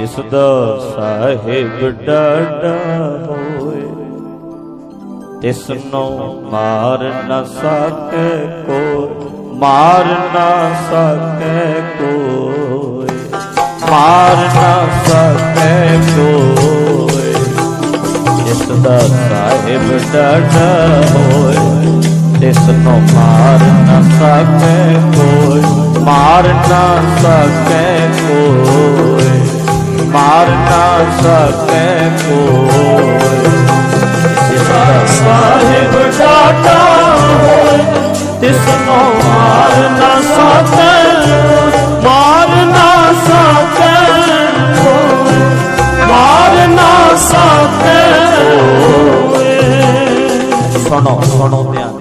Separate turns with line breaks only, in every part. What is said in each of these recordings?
ਜਿਸ ਦਾ ਸਾਹਿਬ ਡਾਡਾ ਹੋਏ, ਤਿਸ ਨੂੰ ਮਾਰ ਨਾ ਸਕੇ ਕੋ ਮਾਰ ਨਾ ਸਕੇ ਕੋਈ, ਮਾਰ ਨਾ ਸਕੇ ਕੋਈ। ਜਿਸ ਦਾ ਸਾਹਿਬ ਡਾਡਾ ਹੋਏ, ਤਿਸ ਨੂੰ ਮਾਰ ਨਾ ਸਕੇ ਕੋਈ, ਮਾਰ ਨਾ ਸਕੇ ਕੋਈ। ਮਾਰ ਨਾ ਸਕੇ ਜਿਸ ਦਾ ਸਾਹਿਬ ਡਾਡਾ ਹੋਏ ਤਿਸ ਨੂੰ ਮਾਰ ਨਾ ਸਕੇ ਮਾਰ ਨਾ ਸਕੇ ਕੋਈ ਮਾਰ ਨਾ ਸਕੇ ਸੁਣੋ ਸੁਣੋ ਧਿਆਨ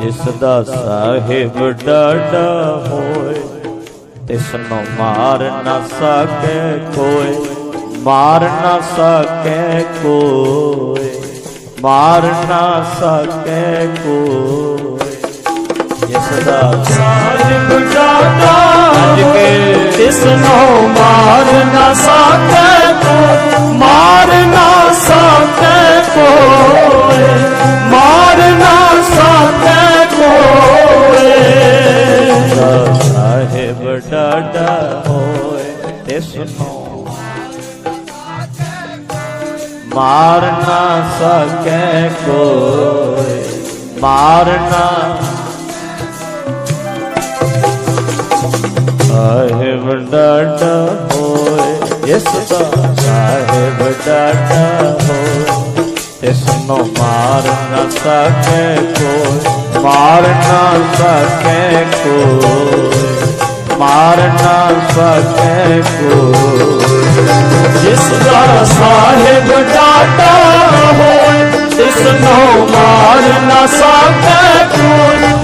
ਜਿਸ ਦਾ ਸਾਹਿਬ ਹੋਏ ਤਿਸ ਨੂੰ ਮਾਰ ਨਾ ਸਕੇ ਕੋਈ, ਮਾਰ ਨਾ ਸਕੇ ਕੋਈ, ਮਾਰ ਨਾ ਸਕੇ ਕੋਈ। ਜਿਸ ਦਾ ਸਾਹਿਬ ਡਾਡਾ ਅੱਜ ਕੇ
ਤਿਸ ਨੂੰ ਮਾਰ ਨਾ ਸਕੇ ਕੋਈ, ਮਾਰ ਨਾ ਸਕੇ ਕੋਈ।
ਸਾਹਿਬ ਡਾਡਾ ਹੋਏ ਤਿਸ ਨੂੰ ਮਾਰ ਨਾ ਸਕੇ ਕੋਈ ਮਾਰ ਨਾ ਸਾਹਿਬ ਡਾਡਾ ਹੋਏ ਇਸ ਦਾ ਸਾਹਿਬ ਡਾਡਾ ਹੋਏ ਇਸ ਨੂੰ ਮਾਰ ਨਾ ਸਕੇ ਕੋਈ ਮਾਰ ਨਾ ਸਕੇ ਕੋਈ।
ਜਿਸ ਦਾ ਸਾਹਿਬ ਡਾਟਾ ਹੋਏ ਤਿਸ ਨੂੰ ਮਾਰ ਨਾ ਸਕੇ ਕੋਈ।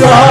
ਜਿਸ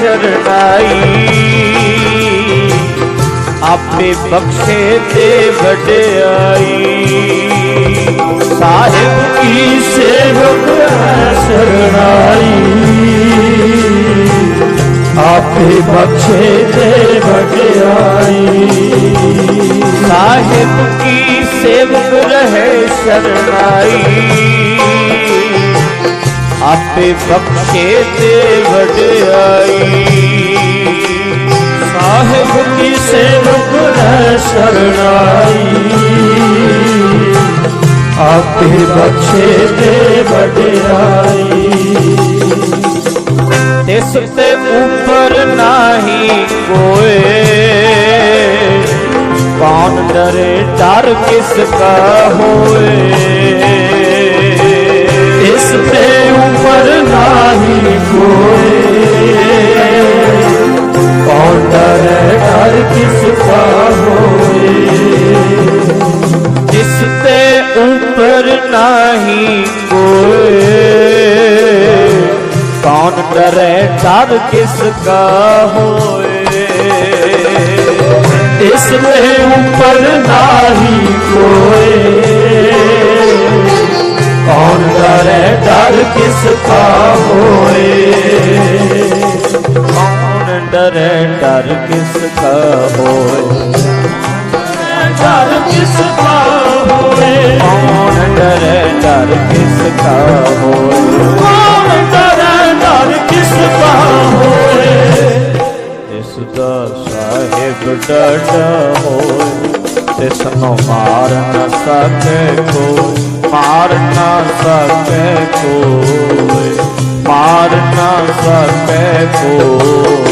ਸ਼ਰਨਾਈ ਆਪੇ ਬਖਸ਼ੇ ਤੇ ਵਡਿਆਈ। ਸਾਹਿਬ
ਕੀ ਸੇਵਕ ਹੈ ਸਰਣਾਈ ਆਪੇ ਬਖਸ਼ੇ ਤੇ ਵਡਿਆਈ।
ਸਾਹਿਬ ਕੀ ਸੇਵਕ ਰਹੇ ਸ਼ਰਨਾਈ ਆਪੇ ਬਖਸ਼ੇ ਤੇ ਵਡਿਆਈ।
ਸਾਹਿਬ ਕੀ ਸੇਵਕ ਹੈ ਸਰਣਾਈ ਆਪੇ ਬਖਸ਼ੇ ਤੇ ਵਡਿਆਈ।
ਤਿਸ ਤੇ ਉੱਪਰ ਨਾਹੀ ਕੋਏ। ਕੌਣ ਡਰੇ ਡਰ ਕਿਸ ਕਾ ਹੋਏ।
ਇਸ ਤੇ ਉੱਪਰ ਨਾਹੀ ਕੋਏ ਕੌਣ ਡਰੇ ਡਰ ਕਿਸ ਕਾ ਹੋਏ।
ਜਿਸ ਤੇ ਉੱਪਰ ਨਾਹੀ ਕੋਏ ਕੌਣ ਡਰੇ ਡਰ ਕਿਸ ਕਾ ਹੋਏ।
ਇਸ ਤੇ ਉੱਪਰ ਨਾਹੀ ਕੋਏ ਕੌਣ ਡਰੇ, ਡਰ ਕਿਸ ਕਾ ਹੋਏ?
ਕੌਣ ਡਰੇ, ਡਰ ਕਿਸ ਕਾ ਹੋਏ?
ਡਰ ਕਿਸ ਕਾ ਹੋਏ?
ਕੌਣ ਡਰੇ, ਡਰ ਕਿਸ ਕਾ ਹੋਏ?
ਕੌਣ ਡਰੇ, ਡਰ ਕਿਸ ਕਾ ਹੋਏ?
ਇਸ ਦਾ ਸਾਹਿਬ ਡਟਾ ਹੋਏ ਤਿਸ ਨੂੰ ਮਾਰ ਨਾ ਮਾਰ ਨਾ ਸਕੇ ਕੋਈ ਮਾਰ ਨਾ ਸਕੇ ਕੋਈ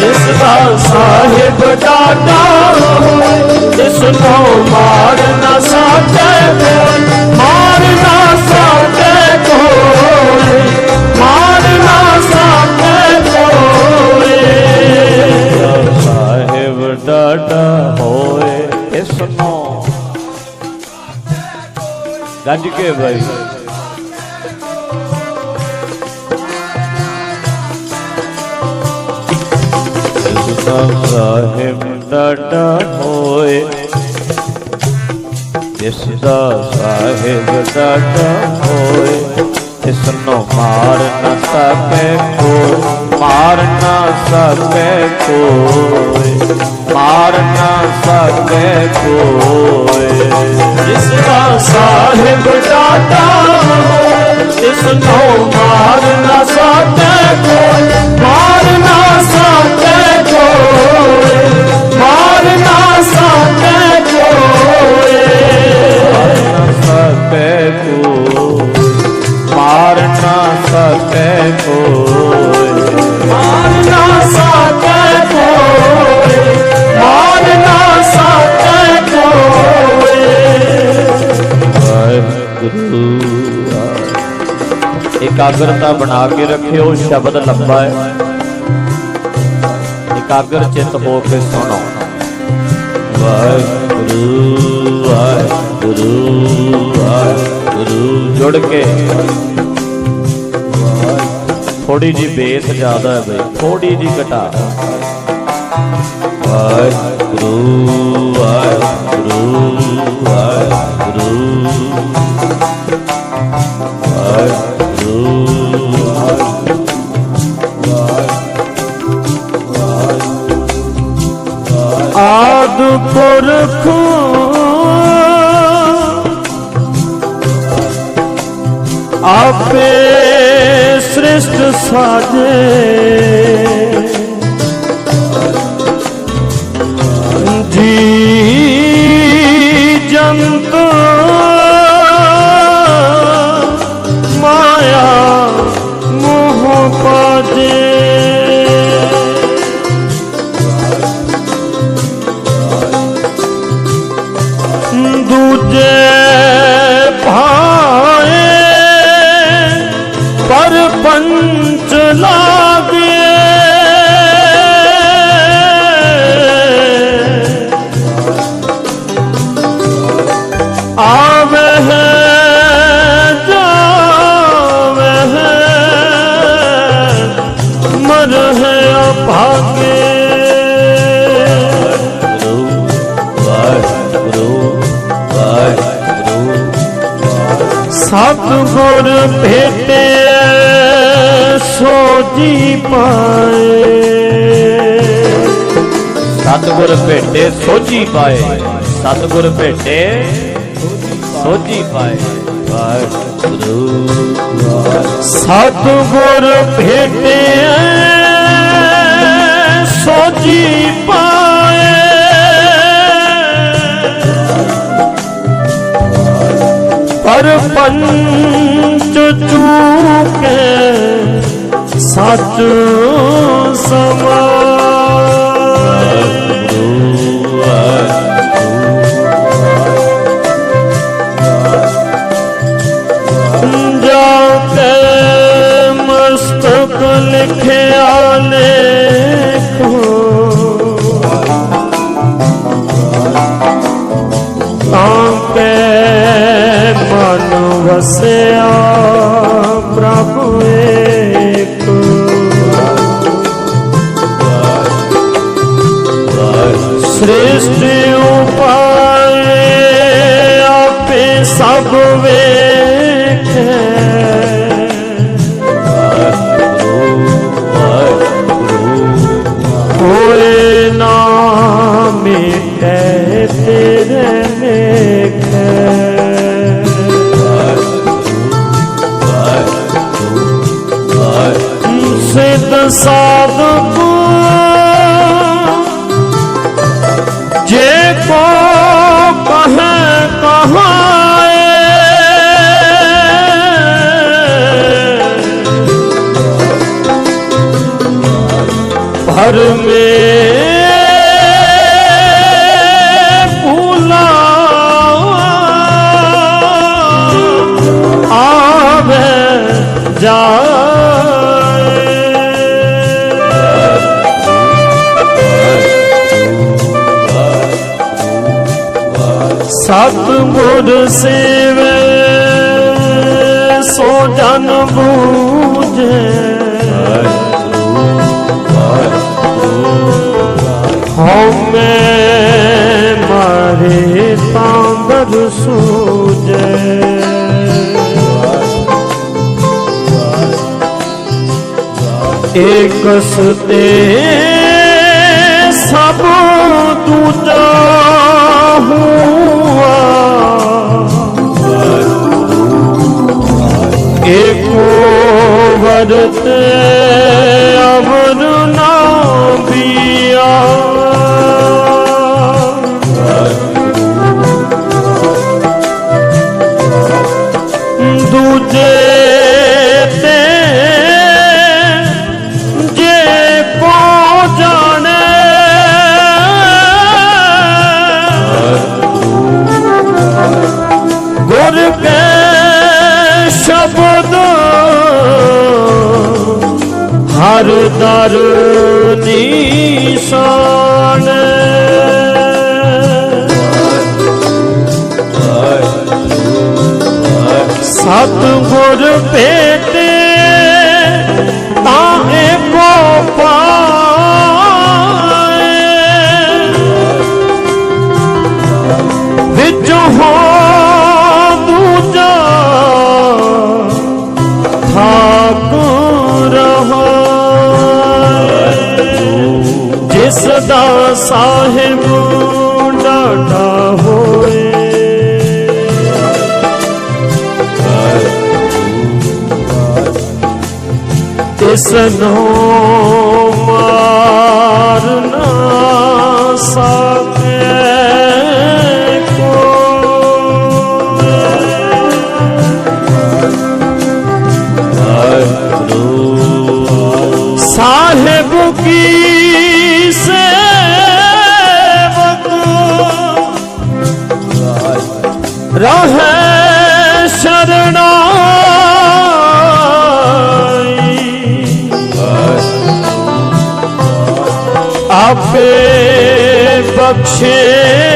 ਜਿਸ ਦਾ ਸਾਹਿਬ ਡਾਡਾ ਹੋਏ, ਜਿਸ ਨੂੰ ਮਾਰ ਨਾ ਸਕੇ ਕੋਈ ਮਾਰ ਨਾ ਸਕੇ ਕੋਈ ਮਾਰ ਨਾ ਸਕੇ ਕੋਈ
ਸਾਹਿਬ ਡਾਡਾ ਗੱਜ ਕੇ ਭਾਈ ਇਸ ਦਾ ਸਾਹਿਬ ਡਾਡਾ ਹੋਏ ਇਸ ਦਾ ਸਾਹਿਬ ਡਾਡਾ ਹੋਏ ਇਸ ਨੂੰ ਮਾਰ ਨਾ ਸਕੇ ਕੋਈ ਮਾਰ ਨਾ ਸਕੇ ਕੋਈ
ਹੋਏ ਜਿਸ ਨੂੰ
ਇਕਾਗਰਤਾ ਬਣਾ ਕੇ ਰੱਖਿਓ, ਸ਼ਬਦ ਲੰਬਾ ਹੈ। ਇਕਾਗਰ ਚਿੱਤ ਹੋ ਕੇ ਸੁਣੋ। ਵਾਹਿਗੁਰੂ ਵਾਹਿਗੁਰੂ ਵਾਹਿਗੁਰੂ। ਜੁੜ ਕੇ। ਥੋੜੀ ਜੀ ਬੇਸ ਜ਼ਿਆਦਾ ਹੈ ਬਈ ਥੋੜੀ ਜੀ ਘਟਾ। ਵਾਹਿਗੁਰੂ ਵਾਹਿਗੁਰੂ ਵਾਹਿਗੁਰੂ। ਵਾਹਿਗੁਰੂ।
ਆਦ ਪੁਰਖ ਆਪੇ ਸ੍ਰਿਸ਼ਟ ਸਾਜੇ। ਦੂਜੇ ਸਤਿਗੁਰ ਭੇਟੇ ਸੋ ਜੀ ਪਾਏ।
ਸਤਿਗੁਰ ਭੇਟੇ ਸੋਝੀ ਪਾਏ। ਸਤਿਗੁਰ ਭੇਟੇ ਸੋਝੀ ਪਾਏ। ਵਾਹਿਗੁਰੂ
ਸਤਿਗੁਰ ਭੇਟੇ ਸੋ ਜੀ ਪਾਏ। ਪਰ ਪੰਚ ਚੂਕੇ ਸੱਚ ਸਮਾਏ ਵਸਿਆ ਪ੍ਰਭੂ ਏਕ ਸ੍ਰਿਸ਼ਟ ਸੇਵੇ ਸੋ ਜਨ ਬੂਝੇ। ਹਉਮੈ ਮਾਰੇ ਤਾਂਦਰ ਸੂਜੈ ਏਕ ਸਤੇ ਸਭ ਦੂਜਾ ਹੁਆ adathe দারুণী ਤਿਸ ਨੂੰ ਆਪੇ ਬਖਸ਼ੇ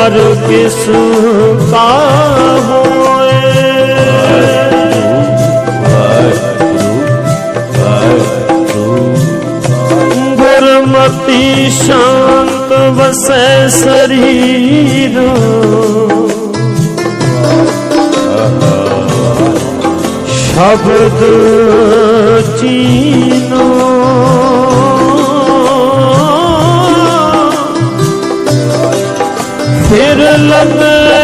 ਡਰ ਕਿਸ ਕਾ ਹੋਏ। ਗੁਰਮਤੀ ਸ਼ਾਂਤ ਵਸੈ ਸਰੀਰ। ਸ਼ਬਦ ਚੀਨੋ। Sırlarını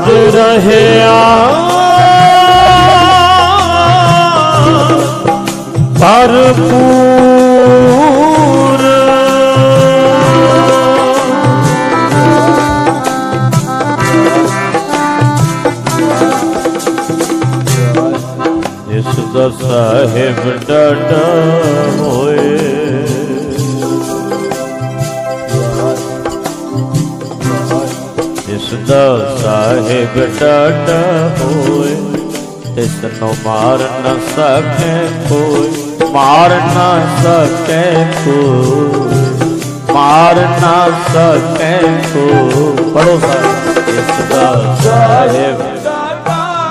ਯਾਦ ਰਹਿਆ ਭਰਪੂਰ।
ਇਸ ਦਾ ਸਾਹਿਬ ਡਾਡਾ ਹੋਏ। ਜਿਸ ਦਾ ਸਾਹਿਬ ਡਾਡਾ ਹੋਏ ਤਿਸ ਨੂੰ ਮਾਰ ਨਾ ਸਕੇ ਕੋਈ ਮਾਰ ਨਾ ਸਕੇ ਕੋਈ ਮਾਰ ਨਾ ਸਕੇ ਕੋਈ। ਪੜੋ ਸਾਹਿਬ ਜਿਸ ਦਾ ਸਾਹਿਬ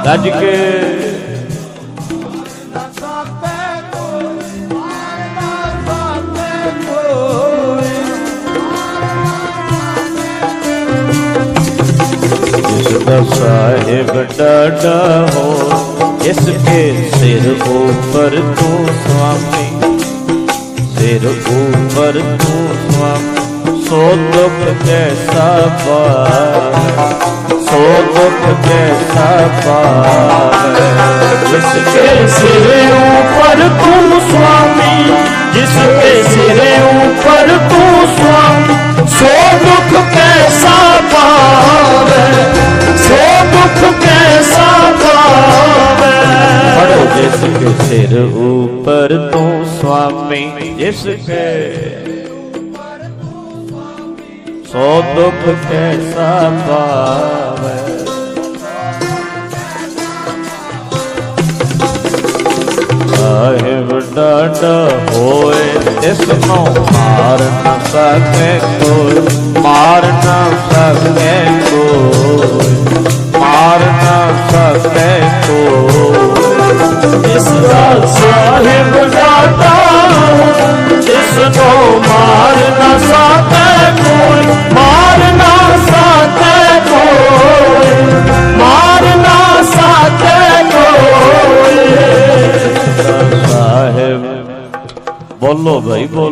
ਗੱਜ ਕੇ। ਗੁਰਦਾ ਸਾਹਿਬ ਡਾਡਾ ਹੋ, ਇਸ ਕੇ ਸਿਰ ਉਪਰ ਤੂੰ ਸੁਆਮੀ। ਸਿਰ ਉਪਰ ਤੂੰ ਸੁਆਮੀ, ਸੋ ਦੁੱਖ ਕੈਸਾ ਪਾਵੇ
ਸੋ ਦੁਖ ਕੈਸਾ ਪਾਵੇ ਜਿਸ ਕੇ ਸਿਰ ਉਪਰ ਤੂੰ ਸੁਆਮੀ, ਜਿਸ ਕੇ ਸਿਰ ਉਪਰ ਤੂੰ ਸੁਆਮੀ। ਖੜੋ ਜਿਸ
ਕੇ ਸਿਰ ਉਪਰ ਤੂੰ ਸੁਆਮੀ ਜਿਸ ਕੇ ਸੋ ਦੁਖ ਕੈਸਾ ਪਾਵੇ ਆਹੇ ਵਡਾਡਾ ਹੋਏ ਇਸ ਨੂੰ ਮਾਰ ਨਾ ਸਕੇ ਕੋਈ ਮਾਰ ਨਾ ਸਕੇ ਕੋਈ ਮਾਰ ਨਾ ਸਕੇ ਕੋਈ।
ਇਸ ਦਾ ਸਾਹਿਬ ਦਾਤਾ ਜਿਸ ਨੂੰ ਮਾਰ ਨਾ ਸਕੇ ਕੋਈ, ਮਾਰ ਨਾ ਸਕੇ ਕੋਈ, ਮਾਰ ਨਾ ਸਕੇ ਕੋਈ।
ਸਾਹਿਬ, ਬੋਲੋ ਭਾਈ ਬੋਲੋ।